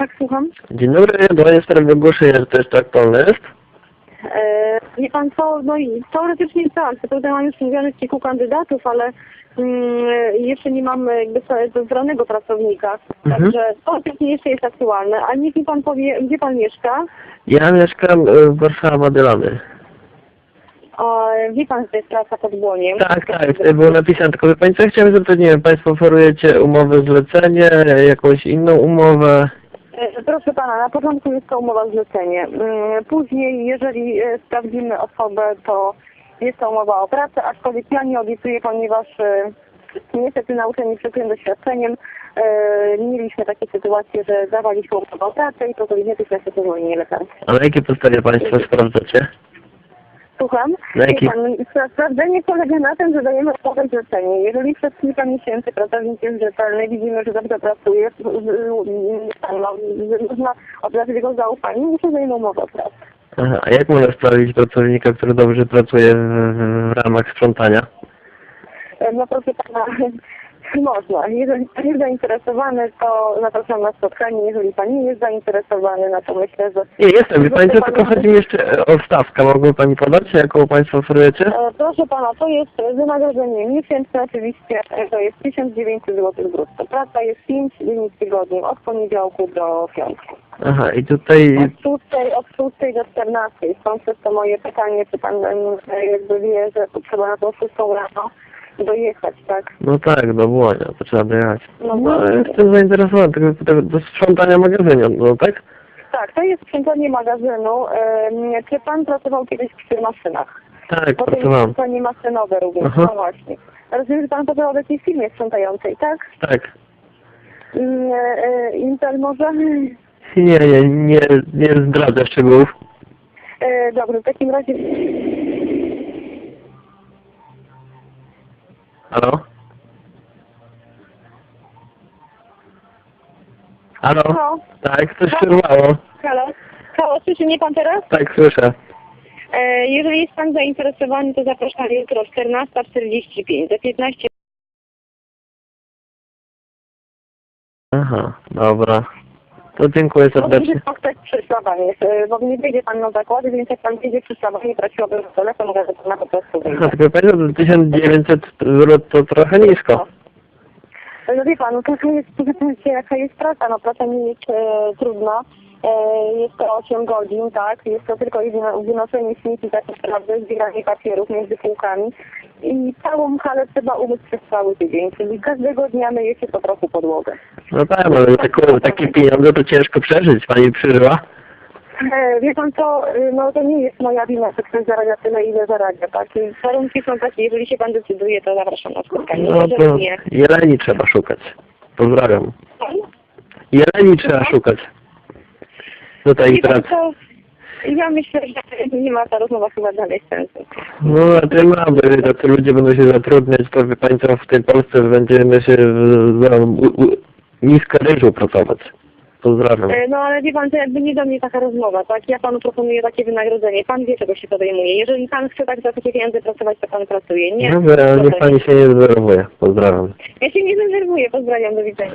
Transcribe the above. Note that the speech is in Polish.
Tak, słucham. Dzień dobry, dzwonię w sprawie ogłoszenia, że to jest. E, wie pan co, no i teoretycznie tak, prawda mam już mówionych kilku kandydatów, ale mm, jeszcze nie mam jakby wybranego pracownika. Mhm. Także teoretycznie jeszcze jest aktualne. A niech mi pan powie, gdzie pan mieszka? Ja mieszkam e, w Warszawa Madylany. O, wie pan, że to jest praca pod błoniem. Tak, tak, tutaj było napisane, tylko wie pani co, chciałem zapytać, nie wiem, Państwo oferujecie umowę zlecenie, jakąś inną umowę. Proszę pana, na początku jest to umowa zlecenie. Mm, Później, jeżeli e, sprawdzimy osobę, to jest to umowa o pracę, aczkolwiek ja nie obiecuję, ponieważ e, niestety nauczeni przykłym doświadczeniem e, mieliśmy takie sytuacje, że dawaliśmy umowę o pracę i to natychmiast jest zwolnienie lekarskie. A na jakiej podstawie Państwo sprawdzacie? Słucham? Jaki- Pan, spra- sprawdzenie polega na tym, że dajemy umowę zlecenie. Jeżeli przez kilka miesięcy pracownik jest rzetelny, widzimy, że dobrze pracuje, no, można obrazić jego zaufanie, muszę zajmę umowę o pracę. Aha, a jak można sprawdzić pracownika, który dobrze pracuje w, w, w ramach sprzątania? E, No proszę pana, można. Jeżeli pan jest zainteresowany, to zapraszam na spotkanie. Jeżeli pan nie jest zainteresowany, no to myślę, że... Nie, jestem, wie Pani co, tylko chodzi mi jeszcze o stawkę, mogły Pani podać, jaką Państwo oferujecie? E, Proszę pana, to jest wynagrodzenie miesięczne oczywiście, e, to jest 1900 zł brutto. Praca jest 5 dni w tygodniu, od poniedziałku do piątku. Aha, i tutaj, Od 6, od 6 do 14. Stąd jest to moje pytanie, czy pan e, jakby wie, że trzeba na tą 6 rano dojechać, tak? no tak, do Błonia, to trzeba dojechać. No, No, jestem zainteresowany, tylko do, do sprzątania magazynu, no tak? Tak, to jest sprzątanie magazynu. Em, Czy pan pracował kiedyś przy maszynach? Tak, Bo to jest pracowałem. sprzątanie maszynowe również, Aha. no właśnie. Rozumiem, że pan pracował w jakiejś firmie sprzątającej, tak? Tak. Mm, e, e, Intel może? Nie, nie, nie, nie zdradzę szczegółów. E, Dobrze, w takim razie... Halo? Halo? Halo? Tak, coś przerwało. Halo? Halo, słyszy mnie pan teraz? Tak, słyszę. E, Jeżeli jest pan zainteresowany, to zapraszam jutro 14.45 do 15. Aha, dobra. To dziękuję serdecznie. się spotkać przy Szlabanie, e, bo nie wyjdzie pan na zakłady, więc jak pan wyjdzie przy Szlabanie, prosiłabym o telefon, mogę pana po prostu tylko pamiętam, że 1900 zł to trochę nisko. No wie pan, no to jest, jaka jest praca, no praca nie jest e, trudna. E, jest to 8 godzin, tak? Jest to tylko wyno- wynoszenie śmieci tak naprawdę, zbieranie papierów między półkami. I całą halę trzeba umyć przez cały tydzień, czyli każdego dnia myje się po trochu podłogę. No tak, ale taką, takie pieniądze to ciężko przeżyć, pani przeżyła. E, wie pan co, e, no to nie jest moja wina, że ktoś zarabia tyle, ile zarabia, tak? Warunki są takie, jeżeli się pan decyduje, to zapraszam na spotkanie. No to nie. jeleni trzeba szukać. Pozdrawiam. Jeleni trzeba szukać. Do tej pracy. Ja myślę, że nie ma ta rozmowa chyba dalej sensu. No mam, że tacy ludzie będą się zatrudniać, to wie pani co, w tej Polsce będziemy się za u, ryżu pracować. Pozdrawiam. E, No ale wie pan, to jakby nie do mnie taka rozmowa, tak? Ja panu proponuję takie wynagrodzenie. Pan wie, czego się podejmuje. Jeżeli pan chce tak za takie pieniądze pracować, to pan pracuje. Nie. Dobra, niech pani się nie zdenerwuje. Pozdrawiam. Ja się nie denerwuję. Pozdrawiam, do widzenia.